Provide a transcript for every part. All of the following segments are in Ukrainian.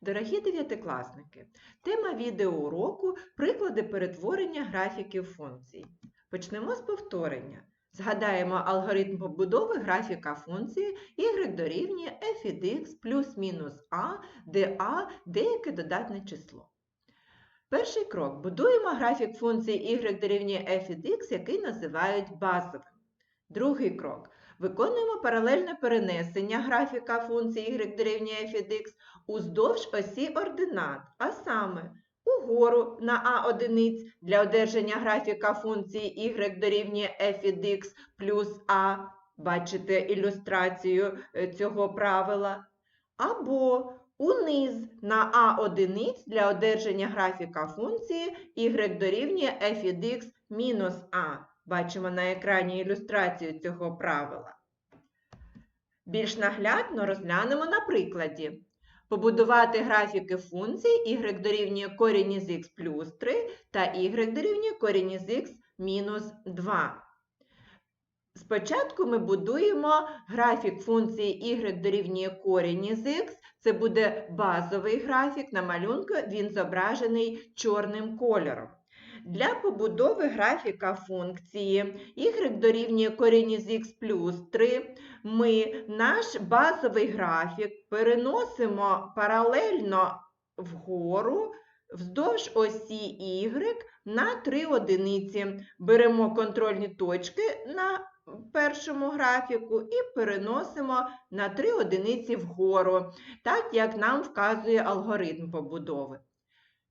Дорогі дев'ятикласники, тема відеоуроку – приклади перетворення графіків функцій. Почнемо з повторення. Згадаємо алгоритм побудови графіка функції y дорівнює f від x плюс-мінус a, де a – деяке додатне число. Перший крок. Будуємо графік функції y дорівнює f від x, який називають базовим. Другий крок. Виконуємо паралельне перенесення графіка функції y дорівнює f від x уздовж осі ординат, а саме угору на а одиниць для одержання графіка функції y дорівнює f від x плюс a, бачите ілюстрацію е, цього правила, або униз на а одиниць для одержання графіка функції y дорівнює f від x мінус a. Бачимо на екрані ілюстрацію цього правила. Більш наглядно розглянемо на прикладі. Побудувати графіки функцій y дорівнює корінь із х плюс 3 та y дорівнює корінь із х мінус 2. Спочатку ми будуємо графік функції y дорівнює корінь із х. Це буде базовий графік. На малюнку він зображений чорним кольором. Для побудови графіка функції y дорівнює корінь із х плюс 3 ми наш базовий графік переносимо паралельно вгору вздовж осі y на 3 одиниці. Беремо контрольні точки на першому графіку і переносимо на 3 одиниці вгору, так як нам вказує алгоритм побудови.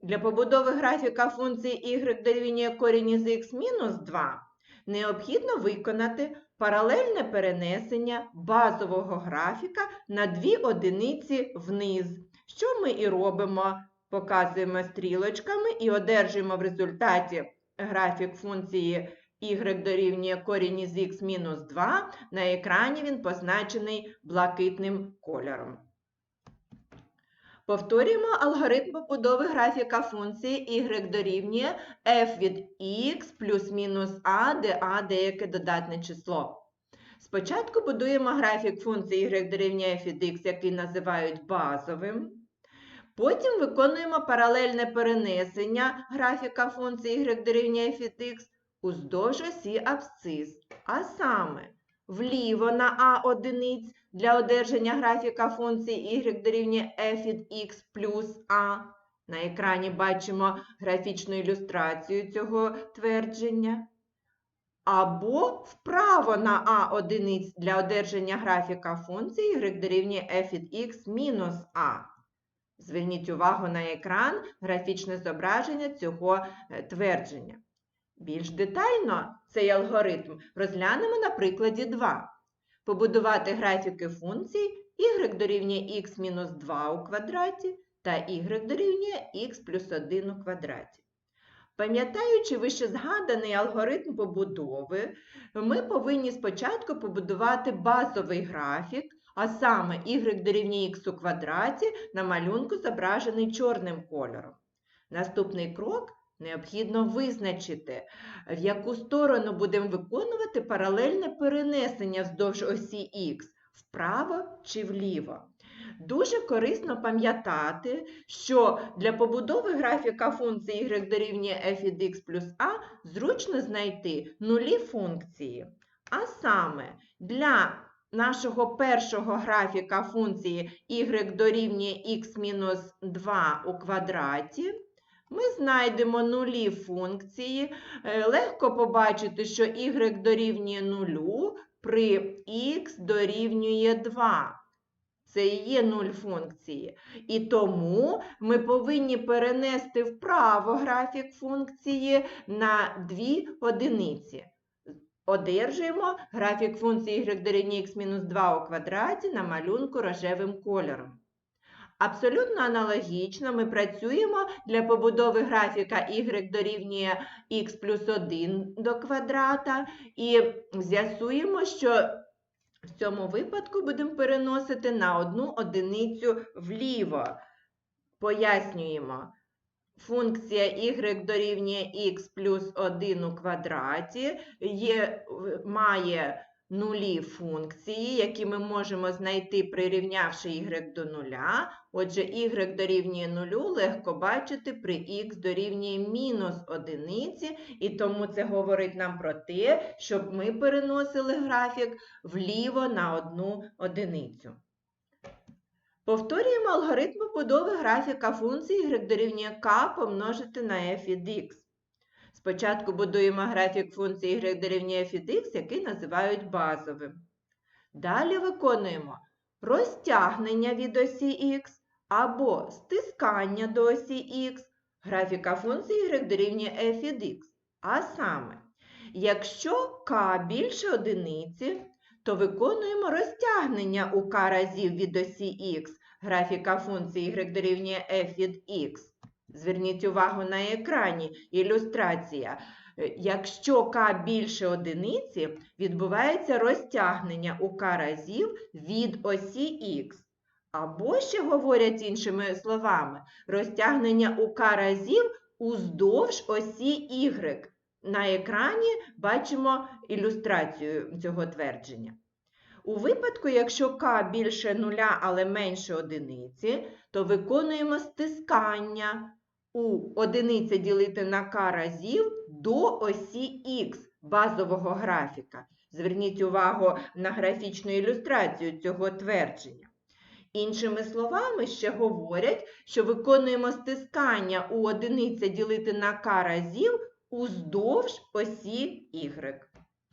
Для побудови графіка функції y дорівнює корінь із х мінус 2 необхідно виконати паралельне перенесення базового графіка на 2 одиниці вниз. Що ми і робимо? Показуємо стрілочками і одержуємо в результаті графік функції y дорівнює корінь із х мінус 2. На екрані він позначений блакитним кольором. Повторюємо алгоритм побудови графіка функції y дорівнює f від x плюс-мінус a, де a – деяке додатне число. Спочатку будуємо графік функції y дорівнює f від x, який називають базовим. Потім виконуємо паралельне перенесення графіка функції y дорівнює f від x уздовж осі абсцис, а саме вліво на а одиниць для одержання графіка функції y дорівнює f від x плюс a. На екрані бачимо графічну ілюстрацію цього твердження. Або вправо на а одиниць для одержання графіка функції y дорівнює f від x мінус a. Зверніть увагу на екран графічне зображення цього е, твердження. Більш детально цей алгоритм розглянемо на прикладі 2. Побудувати графіки функцій y дорівнює x мінус 2 у квадраті та y дорівнює x плюс 1 у квадраті. Пам'ятаючи вище згаданий алгоритм побудови, ми повинні спочатку побудувати базовий графік, а саме y дорівнює x у квадраті на малюнку зображений чорним кольором. Наступний крок Необхідно визначити, в яку сторону будемо виконувати паралельне перенесення вздовж осі Х вправо чи вліво. Дуже корисно пам'ятати, що для побудови графіка функції y дорівнює f від x плюс a зручно знайти нулі функції. А саме для нашого першого графіка функції y дорівнює x мінус 2 у квадраті ми знайдемо нулі функції. Е, легко побачити, що y дорівнює нулю при x дорівнює 2. Це і є нуль функції. І тому ми повинні перенести вправо графік функції на 2 одиниці. Одержуємо графік функції y дорівнює x-2 у квадраті на малюнку рожевим кольором. Абсолютно аналогічно ми працюємо для побудови графіка y дорівнює x плюс 1 до квадрата і з'ясуємо, що в цьому випадку будемо переносити на одну одиницю вліво. Пояснюємо. Функція y дорівнює x плюс 1 у квадраті є, має нулі функції, які ми можемо знайти, прирівнявши y до нуля. Отже, y дорівнює нулю легко бачити при x дорівнює мінус одиниці, і тому це говорить нам про те, щоб ми переносили графік вліво на одну одиницю. Повторюємо алгоритм побудови графіка функції y дорівнює k помножити на f від x. Спочатку будуємо графік функції y дорівнює f x, який називають базовим. Далі виконуємо розтягнення від осі x або стискання до осі x графіка функції y дорівнює f x. А саме, якщо k більше одиниці, то виконуємо розтягнення у k разів від осі x графіка функції y дорівнює f від x. Зверніть увагу на екрані ілюстрація. Е, Якщо k більше одиниці, відбувається розтягнення у k разів від осі x. Або ще говорять іншими словами, розтягнення у k разів уздовж осі y. На екрані бачимо ілюстрацію цього твердження. У випадку, якщо k більше нуля, але менше одиниці, то виконуємо стискання у одиниця ділити на k разів до осі x базового графіка. Зверніть увагу на графічну ілюстрацію цього твердження. Іншими словами, ще говорять, що виконуємо стискання у одиниця ділити на k разів уздовж осі y.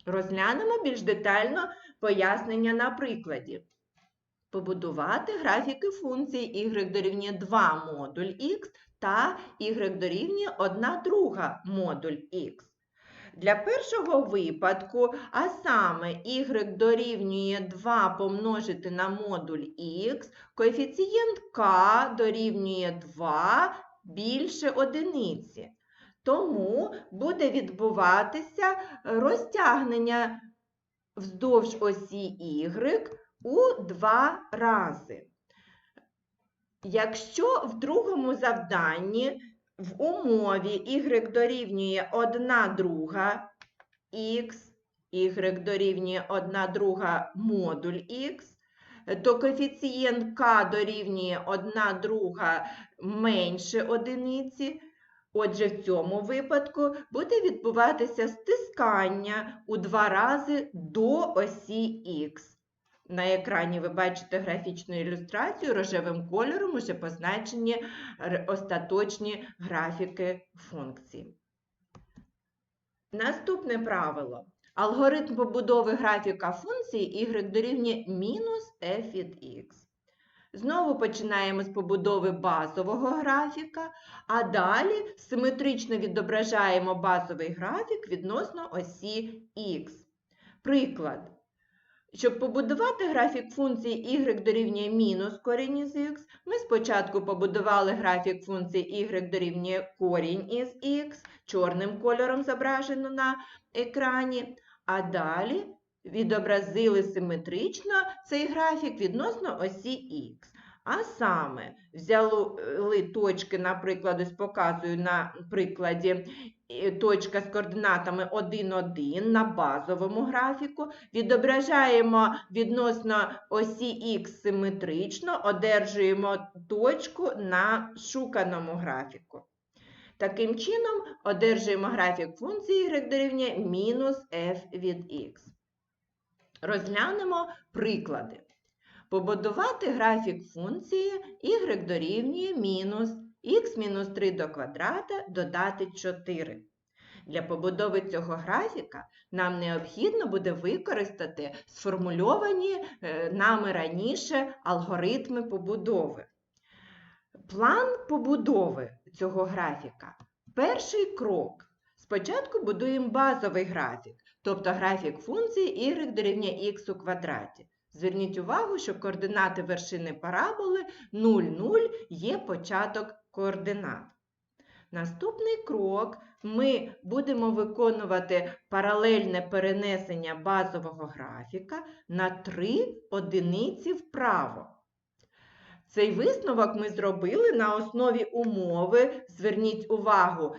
Розглянемо більш детально пояснення на прикладі. Побудувати графіки функції y дорівнює 2 модуль x та y дорівнює 1 друга модуль x. Для першого випадку, а саме y дорівнює 2 помножити на модуль x, коефіцієнт k дорівнює 2 більше одиниці. Тому буде відбуватися розтягнення вздовж осі y у два рази. Якщо в другому завданні в умові y дорівнює 1 друга х, y дорівнює 1 друга модуль х, то коефіцієнт k дорівнює 1 друга менше одиниці, Отже, в цьому випадку буде відбуватися стискання у два рази до осі Х. На екрані ви бачите графічну ілюстрацію рожевим кольором уже позначені остаточні графіки функцій. Наступне правило. Алгоритм побудови графіка функції y дорівнює мінус f від x. Знову починаємо з побудови базового графіка, а далі симетрично відображаємо базовий графік відносно осі Х. Приклад. Щоб побудувати графік функції y дорівнює мінус корінь із x, ми спочатку побудували графік функції y дорівнює корінь із х, чорним кольором зображено на екрані, а далі відобразили симетрично цей графік відносно осі Х. А саме, взяли точки, наприклад, ось показую на прикладі точка з координатами 1, 1 на базовому графіку, відображаємо відносно осі Х симетрично, одержуємо точку на шуканому графіку. Таким чином, одержуємо графік функції y дорівнює мінус f від x. Розглянемо приклади. Побудувати графік функції y дорівнює мінус х мінус 3 до квадрата додати 4. Для побудови цього графіка нам необхідно буде використати сформульовані е, нами раніше алгоритми побудови. План побудови цього графіка. Перший крок. Спочатку будуємо базовий графік, тобто графік функції y дорівнює х у квадраті. Зверніть увагу, що координати вершини параболи 0, 0 є початок координат. Наступний крок ми будемо виконувати паралельне перенесення базового графіка на 3 одиниці вправо. Цей висновок ми зробили на основі умови, зверніть увагу,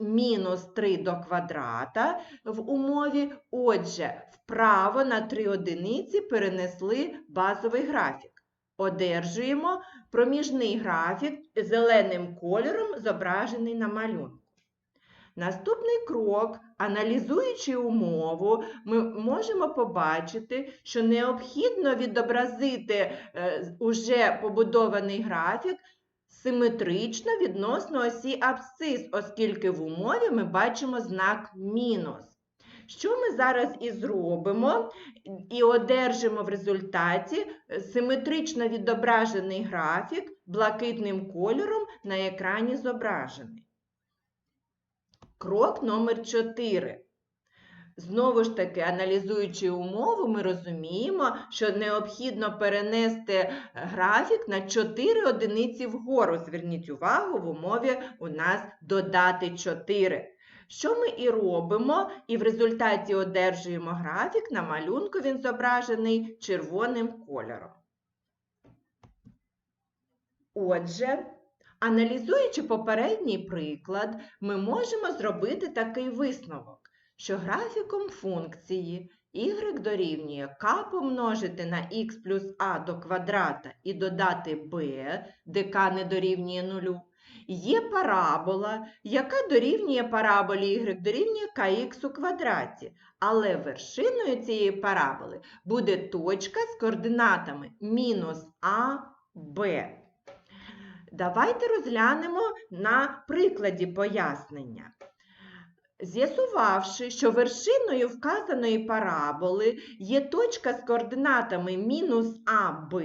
мінус 3 до квадрата в умові. Отже, вправо на 3 одиниці перенесли базовий графік. Одержуємо проміжний графік зеленим кольором, зображений на малюнку. Наступний крок, аналізуючи умову, ми можемо побачити, що необхідно відобразити е, уже побудований графік симетрично відносно осі абсцис, оскільки в умові ми бачимо знак мінус. Що ми зараз і зробимо, і одержимо в результаті е, симетрично відображений графік блакитним кольором на екрані зображений. Крок номер 4. Знову ж таки, аналізуючи умову, ми розуміємо, що необхідно перенести графік на 4 одиниці вгору. Зверніть увагу, в умові у нас додати 4. Що ми і робимо, і в результаті одержуємо графік, на малюнку він зображений червоним кольором. Отже, аналізуючи попередній приклад, ми можемо зробити такий висновок, що графіком функції y дорівнює k помножити на x плюс a до квадрата і додати b, де k не дорівнює нулю, є парабола, яка дорівнює параболі y дорівнює kx у квадраті, але вершиною цієї параболи буде точка з координатами мінус а, b. Давайте розглянемо на прикладі пояснення. З'ясувавши, що вершиною вказаної параболи є точка з координатами мінус АБ,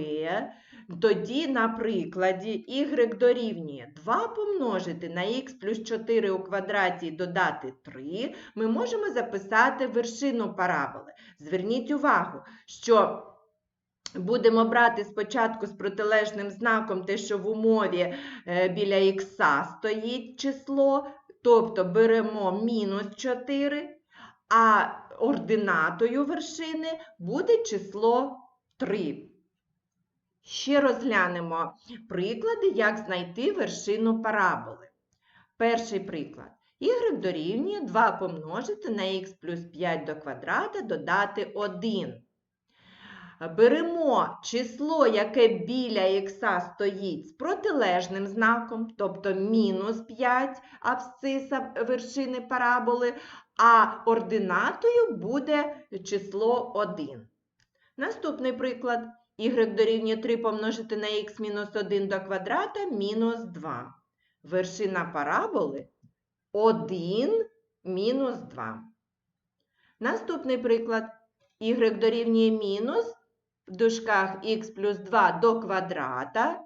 тоді на прикладі y дорівнює 2 помножити на х плюс 4 у квадраті і додати 3, ми можемо записати вершину параболи. Зверніть увагу, що Будемо брати спочатку з протилежним знаком те, що в умові е, біля х стоїть число, тобто беремо мінус 4, а ординатою вершини буде число 3. Ще розглянемо приклади, як знайти вершину параболи. Перший приклад. Y дорівнює 2 помножити на х плюс 5 до квадрата додати 1 беремо число, яке біля х стоїть з протилежним знаком, тобто мінус 5 абсциса вершини параболи, а ординатою буде число 1. Наступний приклад. y дорівнює 3 помножити на х мінус 1 до квадрата мінус 2. Вершина параболи 1 мінус 2. Наступний приклад. y дорівнює мінус в дужках х плюс 2 до квадрата.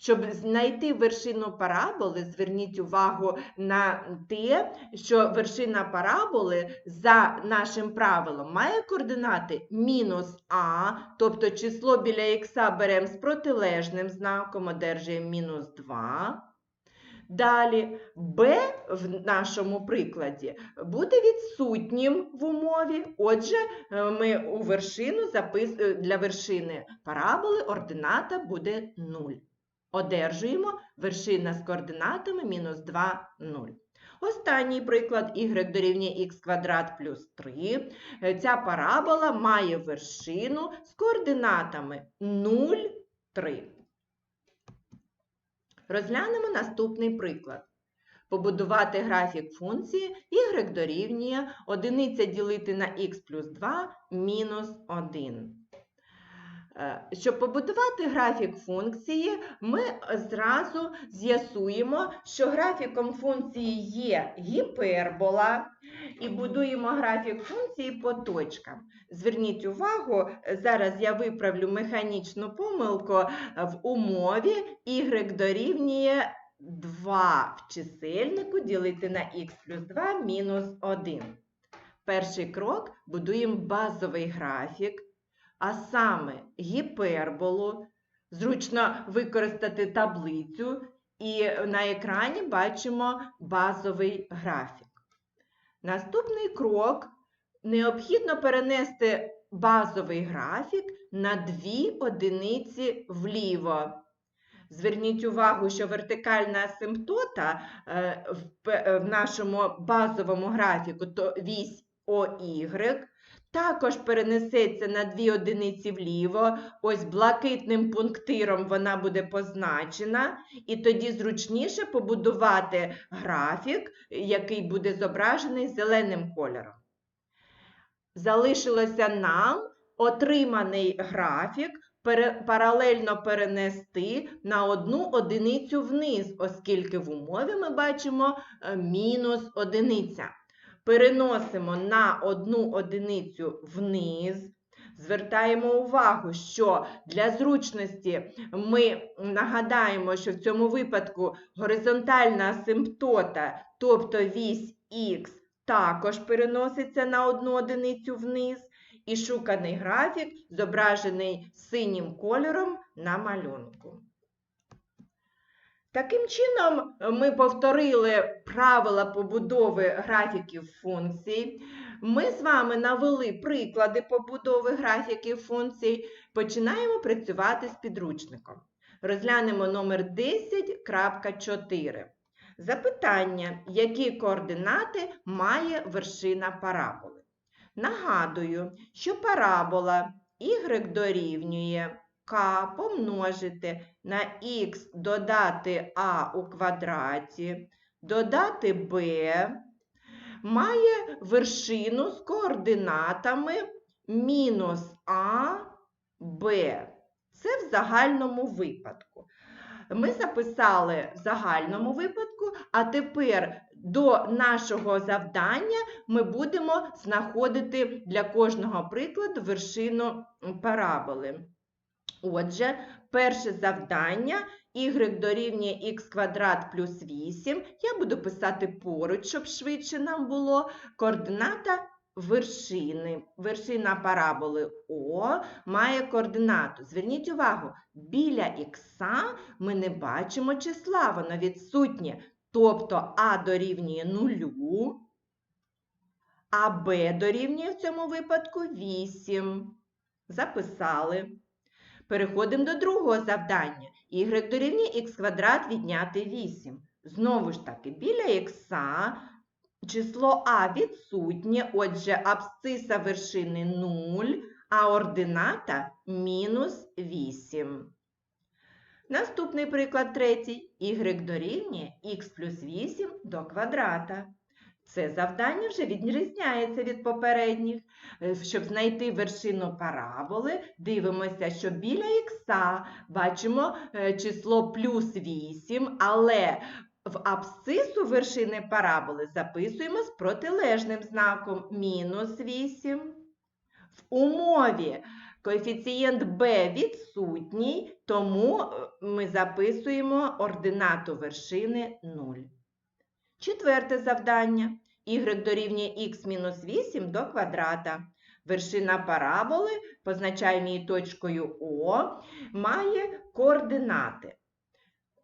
Щоб знайти вершину параболи, зверніть увагу на те, що вершина параболи за нашим правилом має координати мінус а, тобто число біля х беремо з протилежним знаком, одержуємо мінус 2. Далі b в нашому прикладі буде відсутнім в умові. Отже, е, ми у вершину запис... Е, для вершини параболи ордината буде 0. Одержуємо вершина з координатами мінус 2, 0. Останній приклад y дорівнює х квадрат плюс 3. Е, ця парабола має вершину з координатами 0, 3. Розглянемо наступний приклад. Побудувати графік функції y дорівнює 1 ділити на х плюс 2 мінус 1. Е, щоб побудувати графік функції, ми зразу з'ясуємо, що графіком функції є гіпербола, і будуємо графік функції по точкам. Зверніть увагу, зараз я виправлю механічну помилку в умові y дорівнює 2 в чисельнику ділити на х плюс 2 мінус 1. Перший крок будуємо базовий графік а саме гіперболу. Зручно використати таблицю, і на екрані бачимо базовий графік. Наступний крок необхідно перенести базовий графік на дві одиниці вліво. Зверніть увагу, що вертикальна асимптота е, в, нашому базовому графіку то вісь ОY, також перенесеться на дві одиниці вліво. Ось блакитним пунктиром вона буде позначена, і тоді зручніше побудувати графік, який буде зображений зеленим кольором. Залишилося нам отриманий графік паралельно перенести на одну одиницю вниз, оскільки в умові ми бачимо е, мінус одиниця. Переносимо на одну одиницю вниз. Звертаємо увагу, що для зручності ми нагадаємо, що в цьому випадку горизонтальна асимптота, тобто вісь х, також переноситься на одну одиницю вниз, і шуканий графік зображений синім кольором на малюнку. Таким чином, ми повторили правила побудови графіків функцій. Ми з вами навели приклади побудови графіків функцій. Починаємо працювати з підручником. Розглянемо номер 10.4. Запитання, які координати має вершина параболи. Нагадую, що парабола y дорівнює k помножити на х додати а у квадраті, додати b, має вершину з координатами мінус а, b. Це в загальному випадку. Ми записали в загальному випадку, а тепер до нашого завдання ми будемо знаходити для кожного прикладу вершину параболи. Отже, перше завдання y дорівнює х квадрат плюс 8. Я буду писати поруч, щоб швидше нам було. Координата вершини. Вершина параболи О має координату. Зверніть увагу, біля х ми не бачимо числа, воно відсутнє. Тобто а дорівнює нулю, а Б дорівнює в цьому випадку 8. Записали. Переходимо до другого завдання. Y дорівнює х квадрат відняти 8. Знову ж таки, біля х число А відсутнє, отже, абсциса вершини 0, а ордината мінус 8. Наступний приклад третій. Y дорівнює х плюс 8 до квадрата. Це завдання вже відрізняється від попередніх. Е, Щоб знайти вершину параболи, дивимося, що біля х бачимо е, число плюс 8, але в абсцису вершини параболи записуємо з протилежним знаком мінус 8. В умові коефіцієнт b відсутній, тому е, ми записуємо ординату вершини 0. Четверте завдання. y дорівнює х мінус 8 до квадрата. Вершина параболи, позначаємо її точкою О, має координати.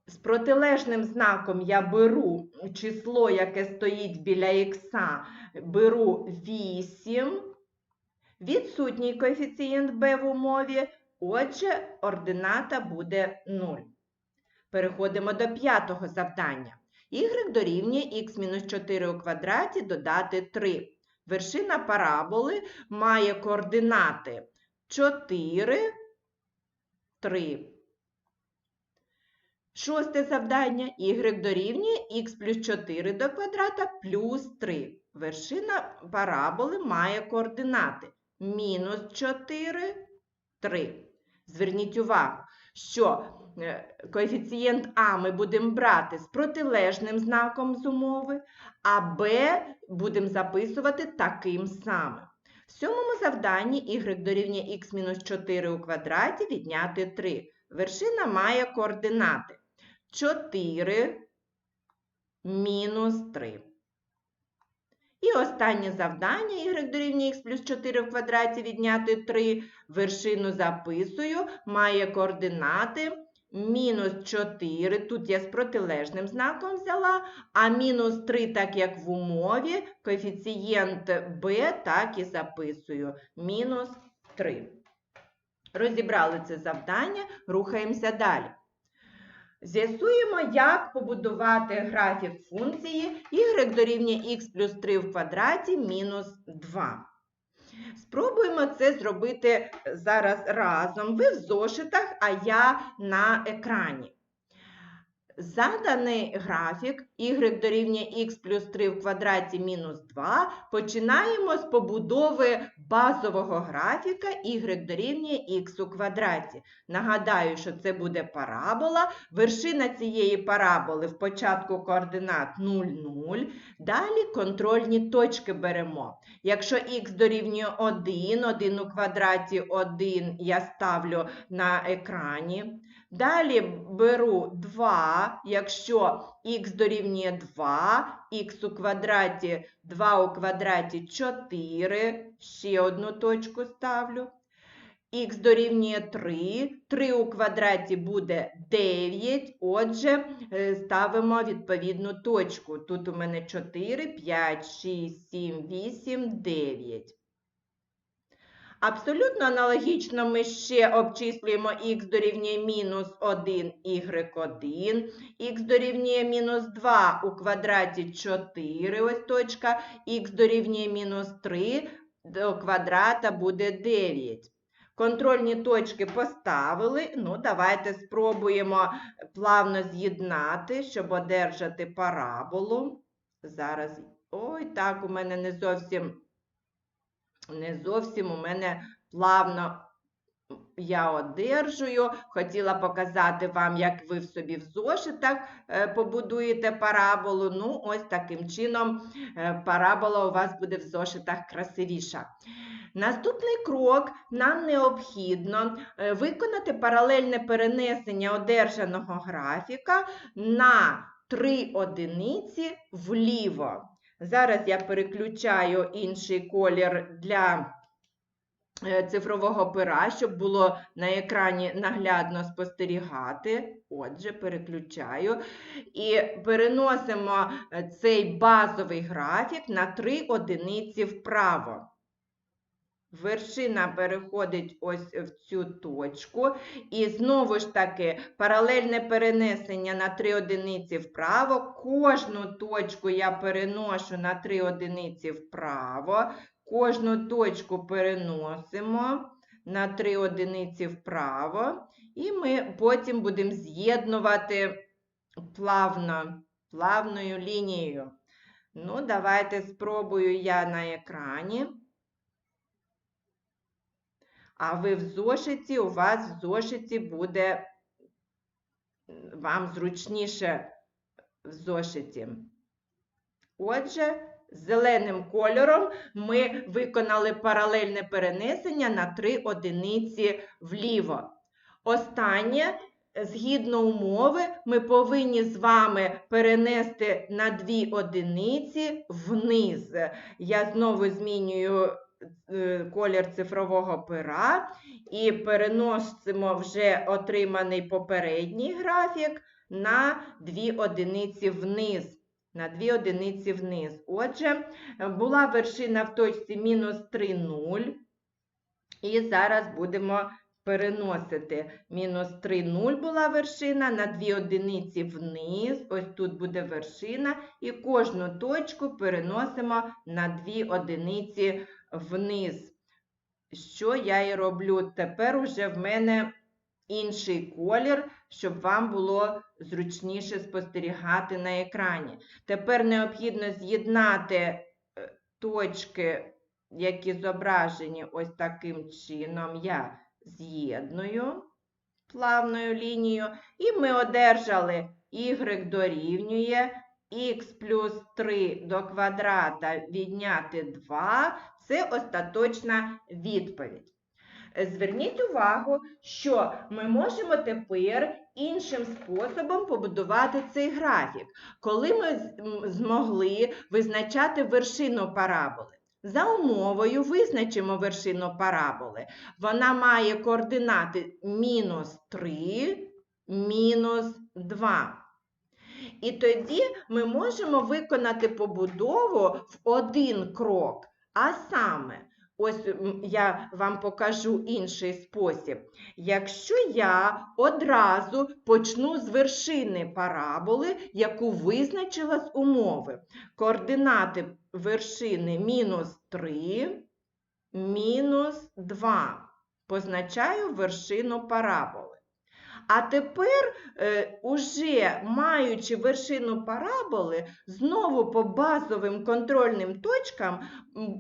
З протилежним знаком я беру число, яке стоїть біля х, беру 8. Відсутній коефіцієнт b в умові, отже, ордината буде 0. Переходимо до п'ятого завдання. Y дорівнює х мінус 4 у квадраті додати 3. Вершина параболи має координати 4, 3. Шосте завдання. y дорівнює х плюс 4 до квадрата плюс 3. Вершина параболи має координати мінус 4, 3. Зверніть увагу, що коефіцієнт А ми будемо брати з протилежним знаком з умови, а Б будемо записувати таким самим. В сьомому завданні y дорівнює х мінус 4 у квадраті відняти 3. Вершина має координати 4 мінус 3. І останнє завдання y дорівнює х плюс 4 в квадраті відняти 3. Вершину записую, має координати мінус 4. Тут я з протилежним знаком взяла, а мінус 3, так як в умові, коефіцієнт b так і записую. Мінус 3. Розібрали це завдання, рухаємося далі. З'ясуємо, як побудувати графік функції y дорівнює x плюс 3 в квадраті мінус 2. Спробуємо це зробити зараз разом. Ви в зошитах, а я на екрані. Заданий графік y дорівнює x плюс 3 в квадраті мінус 2. Починаємо з побудови базового графіка y дорівнює x у квадраті. Нагадаю, що це буде парабола. Вершина цієї параболи в початку координат 0, 0. Далі контрольні точки беремо. Якщо х дорівнює 1, 1 у квадраті 1 я ставлю на екрані. Далі беру 2, якщо х дорівнює 2, х у квадраті 2 у квадраті 4, ще одну точку ставлю. х дорівнює 3, 3 у квадраті буде 9, отже, е, ставимо відповідну точку. Тут у мене 4, 5, 6, 7, 8, 9. Абсолютно аналогічно ми ще обчислюємо х дорівнює мінус 1, y1, х дорівнює мінус 2 у квадраті 4, ось точка, х дорівнює мінус 3, до квадрата буде 9. Контрольні точки поставили, ну давайте спробуємо плавно з'єднати, щоб одержати параболу. Зараз, ой, так, у мене не зовсім не зовсім у мене плавно я одержую. Хотіла показати вам, як ви в собі в зошитах е, побудуєте параболу. Ну, ось таким чином е, парабола у вас буде в зошитах красивіша. Наступний крок нам необхідно е, виконати паралельне перенесення одержаного графіка на 3 одиниці вліво. Зараз я переключаю інший колір для е, цифрового пера, щоб було на екрані наглядно спостерігати. Отже, переключаю. І переносимо е, цей базовий графік на 3 одиниці вправо. Вершина переходить ось в цю точку. І знову ж таки, паралельне перенесення на 3 одиниці вправо. Кожну точку я переношу на 3 одиниці вправо. Кожну точку переносимо на 3 одиниці вправо. І ми потім будемо з'єднувати плавно, плавною лінією. Ну, давайте спробую я на екрані. А ви в зошиті, у вас в зошиті буде вам зручніше в зошиті. Отже, зеленим кольором ми виконали паралельне перенесення на 3 одиниці вліво. Останнє, згідно умови, ми повинні з вами перенести на 2 одиниці вниз. Я знову змінюю колір цифрового пера і переносимо вже отриманий попередній графік на 2 одиниці вниз. На 2 одиниці вниз. Отже, була вершина в точці мінус 3, 0. І зараз будемо переносити. Мінус 3, 0 була вершина, на 2 одиниці вниз. Ось тут буде вершина. І кожну точку переносимо на 2 одиниці вниз. Що я і роблю? Тепер уже в мене інший колір, щоб вам було зручніше спостерігати на екрані. Тепер необхідно з'єднати е, точки, які зображені ось таким чином. Я з'єдную плавною лінією, і ми одержали y дорівнює х плюс 3 до квадрата відняти 2 це остаточна відповідь. Зверніть увагу, що ми можемо тепер іншим способом побудувати цей графік, коли ми змогли визначати вершину параболи. За умовою визначимо вершину параболи. Вона має координати мінус 3, мінус 2. І тоді ми можемо виконати побудову в один крок. А саме, ось я вам покажу інший спосіб. Якщо я одразу почну з вершини параболи, яку визначила з умови. Координати вершини мінус 3, мінус 2. Позначаю вершину параболи. А тепер, е, уже маючи вершину параболи, знову по базовим контрольним точкам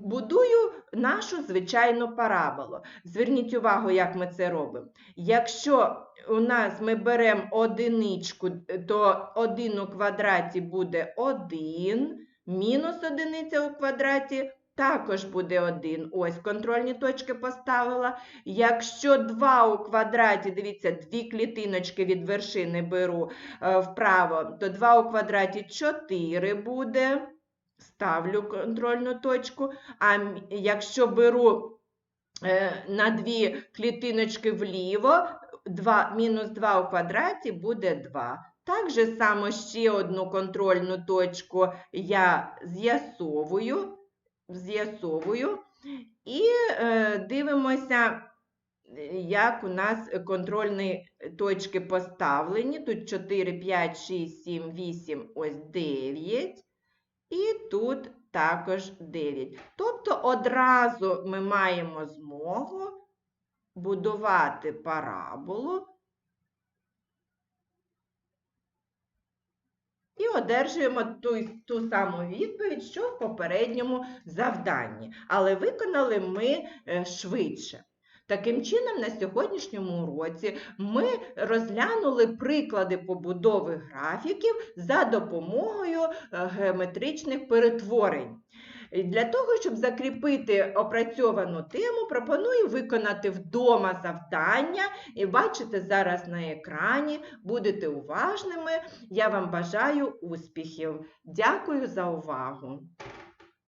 будую нашу звичайну параболу. Зверніть увагу, як ми це робимо. Якщо у нас ми беремо одиничку, е, то 1 у квадраті буде 1, мінус одиниця у квадраті також буде 1. Ось контрольні точки поставила. Якщо 2 у квадраті, дивіться, дві клітиночки від вершини беру е, вправо, то 2 у квадраті 4 буде. Ставлю контрольну точку. А якщо беру е, на дві клітиночки вліво, 2, мінус 2 у квадраті буде 2. Так же само ще одну контрольну точку я з'ясовую, з'ясовую і е, дивимося, як у нас контрольні точки поставлені. Тут 4, 5, 6, 7, 8, ось 9. І тут також 9. Тобто одразу ми маємо змогу будувати параболу і одержуємо ту, ту саму відповідь, що в попередньому завданні. Але виконали ми е, швидше. Таким чином, на сьогоднішньому уроці ми розглянули приклади побудови графіків за допомогою е, геометричних перетворень. Для того, щоб закріпити опрацьовану тему, пропоную виконати вдома завдання. І бачите зараз на екрані, будете уважними. Я вам бажаю успіхів. Дякую за увагу!